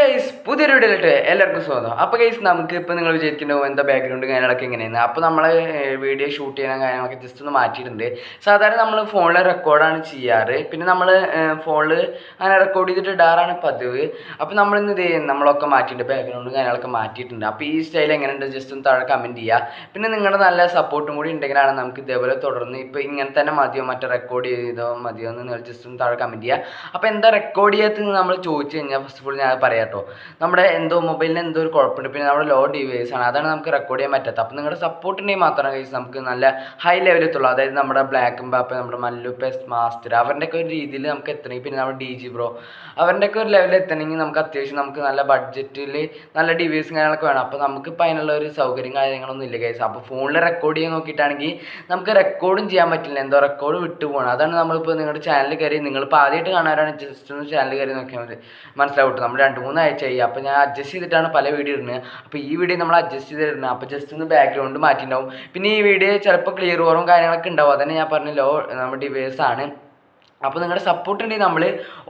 Guys പുതിയൊരു വീഡിയോയിലിട്ട് എല്ലാവർക്കും സ്വാഗതം. അപ്പോൾ ഗൈസ് നമുക്ക് ഇപ്പോൾ നിങ്ങൾ വിചാരിക്കുന്നുണ്ടാവും എന്താ ബാക്ക്ഗ്രൗണ്ട് കാര്യങ്ങളൊക്കെ എങ്ങനെയാണ്. അപ്പോൾ നമ്മൾ വീഡിയോ ഷൂട്ട് ചെയ്യുന്ന കാര്യങ്ങളൊക്കെ ജസ്റ്റ് ഒന്ന് മാറ്റിയിട്ടുണ്ട്. സാധാരണ നമ്മൾ ഫോണിൽ റെക്കോർഡാണ് ചെയ്യാറ്. പിന്നെ നമ്മൾ ഫോണിൽ അങ്ങനെ റെക്കോർഡ് ചെയ്തിട്ട് ഇടാറാണ് പതിവ്. അപ്പോൾ നമ്മളിന്ന് ഇത് നമ്മളൊക്കെ മാറ്റിയിട്ടുണ്ട് ബാക്ക്ഗ്രൗണ്ടും കാര്യങ്ങളൊക്കെ മാറ്റിയിട്ടുണ്ട്. അപ്പോൾ ഈ സ്റ്റൈൽ എങ്ങനെയുണ്ട്? ജസ്റ്റ് ഒന്ന് താഴെ കമന്റ് ചെയ്യുക പിന്നെ നിങ്ങളുടെ നല്ല സപ്പോർട്ടും കൂടി ഉണ്ടെങ്കിലാണ് നമുക്ക് ഇതേപോലെ തുടർന്ന് ഇപ്പോൾ ഇങ്ങനെ തന്നെ മതിയോ? മറ്റേ റെക്കോർഡ് ചെയ്തോ മതിയോ എന്ന് നിങ്ങൾ ജസ്റ്റ് ഒന്ന് താഴെ കമന്റ് ചെയ്യുക അപ്പോൾ എന്താ റെക്കോർഡ് ചെയ്യാത്തത് നമ്മൾ ചോദിച്ചു കഴിഞ്ഞാൽ ഫസ്റ്റ് ഓഫ് ഓൾ ഞാൻ പറയാം കേട്ടോ. നമ്മുടെ എന്തോ മൊബൈലിന് എന്തോ ഒരു കുഴപ്പമുണ്ട്. പിന്നെ നമ്മുടെ ലോ ഡിവൈസ് ആണ്. അതാണ് നമുക്ക് റെക്കോർഡ് ചെയ്യാൻ പറ്റാത്തത്. അപ്പോൾ നിങ്ങളുടെ സപ്പോർട്ടിന്റെയും മാത്രം കഴിച്ച് നമുക്ക് നല്ല ഹൈ ലെവലിൽ തുള്ളൂ അതായത് നമ്മുടെ ബ്ലാക്ക് ബാപ്പ് നമ്മുടെ മല്ലു പെസ് മാസ്റ്റർ അവരുടെയൊക്കെ ഒരു രീതിയിൽ നമുക്ക് എത്തണമെങ്കിൽ പിന്നെ നമ്മുടെ ഡി ജി ബ്രോ അവരുടെയൊക്കെ ഒരു ലെവലിൽ എത്തണമെങ്കിൽ നമുക്ക് അത്യാവശ്യം നമുക്ക് നല്ല ബഡ്ജറ്റിൽ നല്ല ഡിവൈസും കാര്യങ്ങളൊക്കെ വേണം. അപ്പോൾ നമുക്കിപ്പോൾ അതിനുള്ള ഒരു സൗകര്യം കാര്യങ്ങളൊന്നും ഇല്ല കേസ് അപ്പോൾ ഫോണിൽ റെക്കോർഡ് ചെയ്യാൻ നോക്കിയിട്ടാണെങ്കിൽ നമുക്ക് റെക്കോർഡും ചെയ്യാൻ പറ്റില്ല. എന്തോ റെക്കോർഡ് വിട്ടു പോകണം അതാണ് നമ്മളിപ്പോൾ നിങ്ങളുടെ ചാനൽ കയറി നിങ്ങളിപ്പോൾ ആദ്യമായിട്ട് കാണാനാണ് ജസ്റ്റ് ഒന്ന് ചാനൽ കയറി നോക്കിയാൽ മതി. മനസ്സിലാവും നമ്മൾ രണ്ട് മൂന്ന് ആഴ്ച ആയി അപ്പോൾ ഞാൻ അഡ്ജസ്റ്റ് ചെയ്തിട്ടാണ് പല വീഡിയോ ഇടുന്നത്. അപ്പോൾ ഈ വീഡിയോ നമ്മൾ അഡ്ജസ്റ്റ് ചെയ്തിരുന്നത് അപ്പോൾ ജസ്റ്റ് ഒന്ന് ബാക്ക്ഗ്രൗണ്ട് മാറ്റിയിട്ടുണ്ടാവും. പിന്നെ ഈ വീഡിയോ ചിലപ്പോൾ ക്ലിയർ കുറവും കാര്യങ്ങളൊക്കെ ഉണ്ടാവും. അതന്നെ ഞാൻ പറഞ്ഞ ലോ നമ്മുടെ ഡിവൈസ് ആണ്. അപ്പോൾ നിങ്ങളുടെ സപ്പോർട്ട് ഉണ്ടെങ്കിൽ നമ്മൾ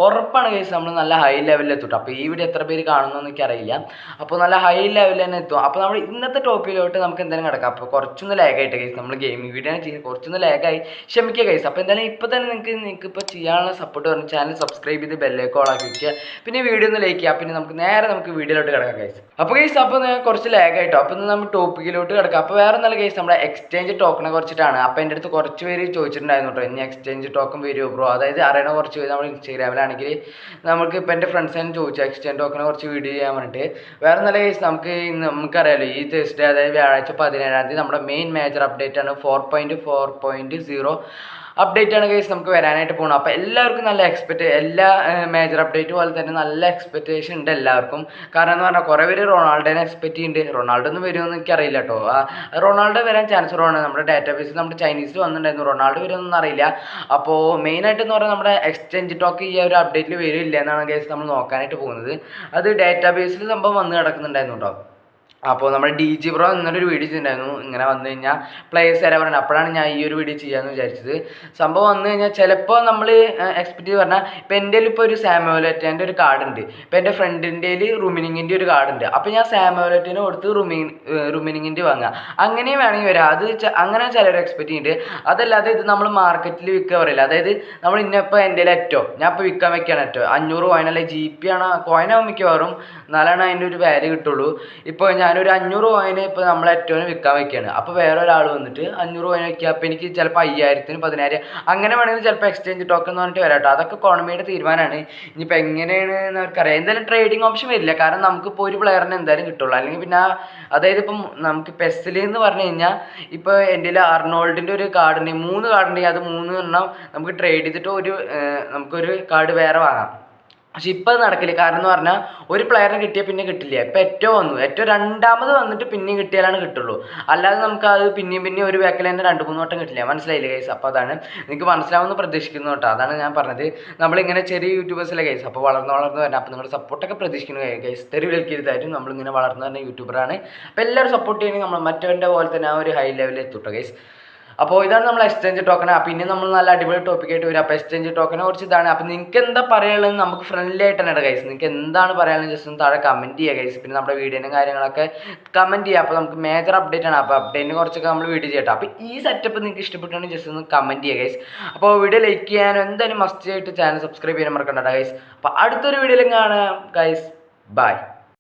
ഉറപ്പാണ് കേസ് നമ്മൾ നല്ല ഹൈ ലെവലിൽ എത്തും അപ്പോൾ ഈ വീഡിയോ എത്ര പേര് കാണുമെന്ന് എനിക്കറിയില്ല. അപ്പോൾ നല്ല ഹൈ ലെവലിൽ തന്നെ എത്തും. അപ്പോൾ നമ്മൾ ഇന്നത്തെ ടോപ്പിലോട്ട് നമുക്ക് എന്തായാലും കിടക്കാം. അപ്പോൾ കുറച്ചൊന്ന് ലാഗായിട്ട് കേസ് നമ്മൾ ഗെയിമിംഗ് വീഡിയോ ആണ് ചെയ്യുന്നത്. കുറച്ചൊന്ന് ലാഗായി ക്ഷമിക്കുക കേസ് അപ്പോൾ എന്തായാലും ഇപ്പോൾ തന്നെ നിങ്ങൾക്ക് നിങ്ങൾക്ക് ഇപ്പോൾ ചെയ്യാനുള്ള സപ്പോർട്ട് പറഞ്ഞ് ചാനൽ സബ്സ്ക്രൈബ് ചെയ്ത് ബെല്ലേക്ക് ഓളാക്കി വയ്ക്കുക പിന്നെ വീഡിയോ ഒന്ന് ലൈക്ക് ചെയ്യുക. പിന്നെ നമുക്ക് നേരെ നമുക്ക് വീഡിയോയിലോട്ട് കിടക്കാം കേസ് അപ്പോൾ കേസ് അപ്പോൾ കുറച്ച് ലാഗായിട്ടോ അപ്പോൾ നമ്മൾ ടോപ്പിക്കിലോട്ട് കിടക്കാം. അപ്പോൾ വേറെ നല്ല കേസ് നമ്മുടെ എക്സ്ചേഞ്ച് ടോക്കണെ കുറിച്ചിട്ടാണ്. അപ്പോൾ എന്റെ അടുത്ത് കുറച്ച് പേര് ചോദിച്ചിട്ടുണ്ടായിരുന്നു കേട്ടോ ഇനി എക്സ്ചേഞ്ച് ടോക്കൺ വരുമോ ബ്രോ അതായത് അറിയണ കുറച്ച് നമ്മൾ ഇൻസ്റ്റാഗ്രാമിലാണെങ്കിൽ നമുക്ക് ഇപ്പം എന്റെ ഫ്രണ്ട്സിനെ ചോദിച്ചു എക്സ്ചേഞ്ച് ടോക്കിനെ കുറച്ച് വീഡിയോ ചെയ്യാൻ വേണ്ടിയിട്ട് വേറെ നല്ല കേസ് നമുക്ക് നമുക്കറിയാലോ ഈ തേഴ്സ്ഡേ അതായത് വ്യാഴാഴ്ച പതിനേഴാം തീയതി നമ്മുടെ മെയിൻ മേജർ അപ്ഡേറ്റ് ആണ് four point four point zero update ആണ് കേസ് നമുക്ക് വരാനായിട്ട് പോകണം അപ്പോൾ എല്ലാവർക്കും നല്ല എക്സ്പെക്റ്റ് എല്ലാ മേജർ അപ്ഡേറ്റ് പോലെ തന്നെ നല്ല എക്സ്പെക്റ്റേഷൻ ഉണ്ട് എല്ലാവർക്കും. കാരണം എന്ന് പറഞ്ഞാൽ കുറേ പേര് റൊണാൾഡോനെ എക്സ്പെക്റ്റ് ചെയ്യുന്നുണ്ട് റൊണാൾഡോ ഒന്നും വരുമെന്ന് എനിക്കറിയില്ല കേട്ടോ റൊണാൾഡോ വരാൻ ചാൻസ് കുറവാണ്. നമ്മുടെ ഡാറ്റാബേസിൽ നമ്മുടെ ചൈനീസിൽ വന്നിട്ടുണ്ടായിരുന്നു. റൊണാൾഡോ വരുമെന്നൊന്നും അറിയില്ല. അപ്പോൾ മെയിനായിട്ട് എന്ന് പറഞ്ഞാൽ നമ്മുടെ എക്സ്ചേഞ്ച് ടോക്ക് ഈ ഒരു അപ്ഡേറ്റിൽ വരില്ല എന്നാണ് കേസ് നമ്മൾ നോക്കാനായിട്ട് പോകുന്നത്. അത് ഡാറ്റാബേസിൽ സംഭവം വന്ന് കിടക്കുന്നുണ്ടായിരുന്നു കേട്ടോ അപ്പോൾ നമ്മൾ ഡി ജി ബ്രോ എന്നൊരു വീഡിയോ ചെയ്തിട്ടുണ്ടായിരുന്നു. ഇങ്ങനെ വന്നു കഴിഞ്ഞാൽ പ്ലേയേഴ്സ് തരാൻ പറയുന്നത് അപ്പോഴാണ് ഞാൻ ഈ ഒരു വീഡിയോ ചെയ്യാമെന്ന് വിചാരിച്ചത്. സംഭവം വന്നു കഴിഞ്ഞാൽ ചിലപ്പോൾ നമ്മൾ എക്സ്പെക്ട് ചെയ്ത് പറഞ്ഞാൽ ഇപ്പം എന്റെ ഇപ്പോൾ ഒരു സാമോലറ്റേന്റെ ഒരു കാർഡ് ഉണ്ട്. ഇപ്പം എന്റെ ഫ്രണ്ടിന്റെ റുമിനിങ്ങിന്റെ ഒരു കാർഡ് ഉണ്ട്. അപ്പോൾ ഞാൻ സാമോലറ്റിന് കൊടുത്ത് റുമി റുമിനിങ്ങിന്റെ വാങ്ങുക അങ്ങനെയും വേണമെങ്കിൽ വരാം. അത് അങ്ങനെ ചിലർ എക്സ്പെക്ട് ചെയ്യുന്നുണ്ട് അതല്ലാതെ ഇത് നമ്മൾ മാർക്കറ്റിൽ വിൽക്കുക പറയില്ല. അതായത് നമ്മൾ ഇന്നിപ്പോൾ എന്റെ ഏറ്റവും ഞാൻ ഇപ്പോൾ വിൽക്കാൻ വെക്കുകയാണ് ഏറ്റവും. അഞ്ഞൂറ് അല്ലെങ്കിൽ ജി പി ആണ് കോയിനാവും മിക്കവാറും. എന്നാലാണ് അതിന്റെ ഒരു വാല്യൂ കിട്ടുള്ളൂ. ഇപ്പോൾ ഞാൻ ഞാനൊരു അഞ്ഞൂറ് കോയിന് ഇപ്പോൾ നമ്മൾ ഏറ്റവും വിൽക്കാൻ വെക്കുകയാണ് അപ്പോൾ വേറെ ഒരാൾ വന്നിട്ട് അഞ്ഞൂറ് കോയിന് വയ്ക്കുക അപ്പോൾ എനിക്ക് ചിലപ്പോൾ അയ്യായിരത്തിന് പതിനായിരം അങ്ങനെ വേണമെങ്കിൽ ചിലപ്പോൾ എക്സ്ചേഞ്ച് ടോക്കൺ എന്ന് പറഞ്ഞിട്ട് വരാം കേട്ടോ അതൊക്കെ കോണമിയുടെ തീരുമാനമാണ് ഇനിയിപ്പോൾ എങ്ങനെയാണ് അവർക്കറിയാം എന്തായാലും ട്രേഡിംഗ് ഓപ്ഷൻ വരില്ല. കാരണം നമുക്കിപ്പോൾ ഒരു പ്ലെയറിന് എന്തായാലും കിട്ടുള്ളൂ. അല്ലെങ്കിൽ പിന്നെ അതായത് ഇപ്പം നമുക്ക് പെസ്സിൽ എന്ന് പറഞ്ഞു കഴിഞ്ഞാൽ ഇപ്പോൾ എന്റെ അർണോൾഡിന്റെ ഒരു കാർഡ് മൂന്ന് കാർഡ് അത് മൂന്ന് എണ്ണം നമുക്ക് ട്രേഡ് ചെയ്തിട്ട് ഒരു നമുക്കൊരു കാർഡ് വേറെ വാങ്ങാം. പക്ഷെ ഇപ്പം അത് നടക്കില്ല. കാരണം എന്ന് പറഞ്ഞാൽ ഒരു പ്ലെയറിനെ കിട്ടിയാൽ പിന്നെ കിട്ടില്ല. ഇപ്പം ഏറ്റവും വന്നു. ഏറ്റവും രണ്ടാമത് വന്നിട്ട് പിന്നെയും കിട്ടിയാലാണ് കിട്ടുള്ളൂ. അല്ലാതെ നമുക്ക് അത് പിന്നെയും പിന്നെയും ഒരു ബാക്കിൽ തന്നെ രണ്ട് മൂന്ന് വട്ടം കിട്ടില്ല. മനസ്സിലായില്ലേ കേസ് അപ്പോൾ അതാണ് നിങ്ങൾക്ക് മനസ്സിലാവുമെന്ന് പ്രതീക്ഷിക്കുന്നു കേട്ടോ. അതാണ് ഞാൻ പറഞ്ഞത്. നമ്മളിങ്ങനെ ചെറിയ യൂട്യൂബേഴ്സിലെ കേസ് അപ്പോൾ വളർന്ന് വളർന്ന് വരണം. അപ്പോൾ നിങ്ങളുടെ സപ്പോർട്ടൊക്കെ പ്രതീക്ഷിക്കുന്നു കേസ് തെരുവിലേക്കരുതായിട്ടും നമ്മളിങ്ങനെ വളർന്നു വരുന്ന യൂട്യൂബറാണ് അപ്പോൾ എല്ലാവരും സപ്പോർട്ട് ചെയ്യണമെങ്കിൽ നമ്മൾ മറ്റവന്റെ പോലെ തന്നെ ആ ഒരു ഹൈ ലെവലിൽ എത്തുട്ടോ കേസ് അപ്പോൾ ഇതാണ് നമ്മൾ എക്സ്ചേഞ്ച് ടോക്കൺ അപ്പോൾ ഇനി നമ്മൾ നല്ല അടിപൊളി ടോപ്പിക്കായിട്ട് വരും. അപ്പോൾ എക്സ്ചേഞ്ച് ടോക്കനെ കുറിച്ച് ഇതാണ്. അപ്പോൾ നിങ്ങൾക്ക് എന്താ പറയാനുള്ളത് നമുക്ക് ഫ്രണ്ട്ലി ആയിട്ട് തന്നെ കൈസ് നിങ്ങൾക്ക് എന്താണ് പറയാനുള്ളത് ജസ്റ്റ് ഒന്ന് താഴെ കമന്റ് ചെയ്യുക ഗൈസ് പിന്നെ നമ്മുടെ വീഡിയോനും കാര്യങ്ങളൊക്കെ കമന്റ് ചെയ്യുക അപ്പോൾ നമുക്ക് മേജർ അപ്ഡേറ്റ് ആണ്. അപ്പോൾ അപ്ഡേറ്റിനെ കുറച്ചൊക്കെ നമ്മൾ വീഡിയോ ചെയ്യട്ടെ. അപ്പോൾ ഈ സെറ്റപ്പ് നിങ്ങൾക്ക് ഇഷ്ടപ്പെട്ടാണെങ്കിൽ ജസ്റ്റ് ഒന്ന് കമന്റ് ചെയ്യുക ഗൈസ് അപ്പോൾ വീഡിയോ ലൈക്ക് ചെയ്യാനും എന്തായാലും മസ്റ്റ് ആയിട്ട് ചാനൽ സബ്സ്ക്രൈബ് ചെയ്യാൻ മറക്കണ്ട ഗൈസ് അപ്പോൾ അടുത്തൊരു വീഡിയോയിലും കാണാം ഗൈസ് ബൈ